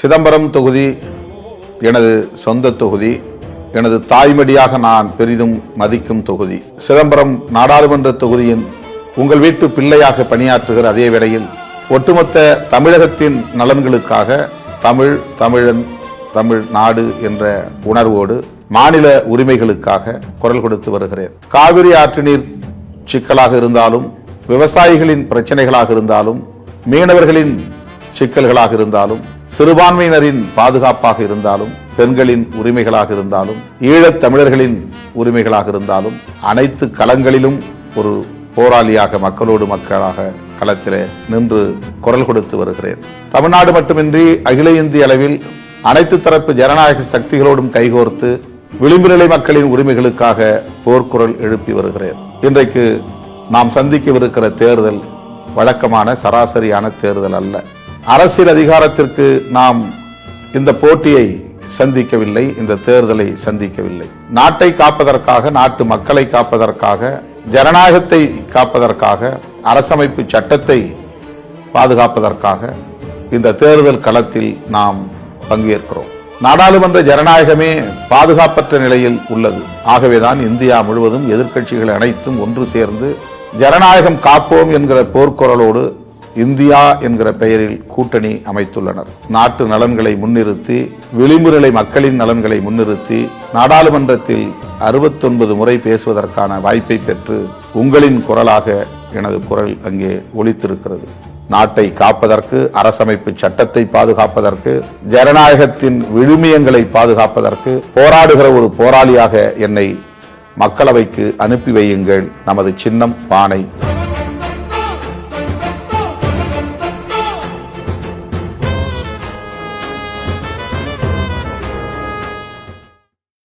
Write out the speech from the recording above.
சிதம்பரம் தொகுதி எனது சொந்த தொகுதி எனது தாய்மடியாக நான் பெரிதும் மதிக்கும் தொகுதி. சிதம்பரம் நாடாளுமன்ற தொகுதியின் உங்கள் வீட்டு பிள்ளையாக பணியாற்றுகிற அதே வேளையில் ஒட்டுமொத்த தமிழகத்தின் நலன்களுக்காக தமிழ் தமிழன் தமிழ் நாடு என்ற உணர்வோடு மாநில உரிமைகளுக்காக குரல் கொடுத்து வருகிறேன். காவிரி ஆற்று நீர் சிக்கலாக இருந்தாலும் விவசாயிகளின் பிரச்சனைகளாக இருந்தாலும் மீனவர்களின் சிக்கல்களாக இருந்தாலும் சிறுபான்மையினரின் பாதுகாப்பாக இருந்தாலும் பெண்களின் உரிமைகளாக இருந்தாலும் ஈழத் தமிழர்களின் உரிமைகளாக இருந்தாலும் அனைத்து களங்களிலும் ஒரு போராளியாக மக்களோடு மக்களாக களத்திலே நின்று குரல் கொடுத்து வருகிறேன். தமிழ்நாடு மட்டுமின்றி அகில இந்திய அளவில் அனைத்து தரப்பு ஜனநாயக சக்திகளோடும் கைகோர்த்து விளிம்பு நிலை மக்களின் உரிமைகளுக்காக போர்க்குரல் எழுப்பி வருகிறேன். இன்றைக்கு நாம் சந்திக்கவிருக்கிற தேர்தல் வழக்கமான சராசரியான தேர்தல் அல்ல. அரசியல் அதிகாரத்திற்கு நாம் இந்த போட்டியை சந்திக்கவில்லை இந்த தேர்தலை சந்திக்கவில்லை. நாட்டை காப்பதற்காக நாட்டு மக்களை காப்பதற்காக ஜனநாயகத்தை காப்பதற்காக அரசமைப்பு சட்டத்தை பாதுகாப்பதற்காக இந்த தேர்தல் களத்தில் நாம் பங்கேற்கிறோம். நாடாளுமன்ற ஜனநாயகமே பாதுகாப்பற்ற நிலையில் உள்ளது. ஆகவேதான் இந்தியா முழுவதும் எதிர்க்கட்சிகள் அனைத்தும் ஒன்று சேர்ந்து ஜனநாயகம் காப்போம் என்கிற போர்க்குரலோடு இந்தியா என்கிற பெயரில் கூட்டணி அமைத்துள்ளனர். நாட்டு நலன்களை முன்னிறுத்தி விளிம்புநிலை மக்களின் நலன்களை முன்னிறுத்தி நாடாளுமன்றத்தில் அறுபத்தொன்பது முறை பேசுவதற்கான வாய்ப்பை பெற்று உங்களின் குரலாக எனது குரல் அங்கே ஒலித்திருக்கிறது. நாட்டை காப்பதற்கு அரசமைப்பு சட்டத்தை பாதுகாப்பதற்கு ஜனநாயகத்தின் விழுமியங்களை பாதுகாப்பதற்கு போராடுகிற ஒரு போராளியாக என்னை மக்களவைக்கு அனுப்பி வையுங்கள். நமது சின்னம் பானை.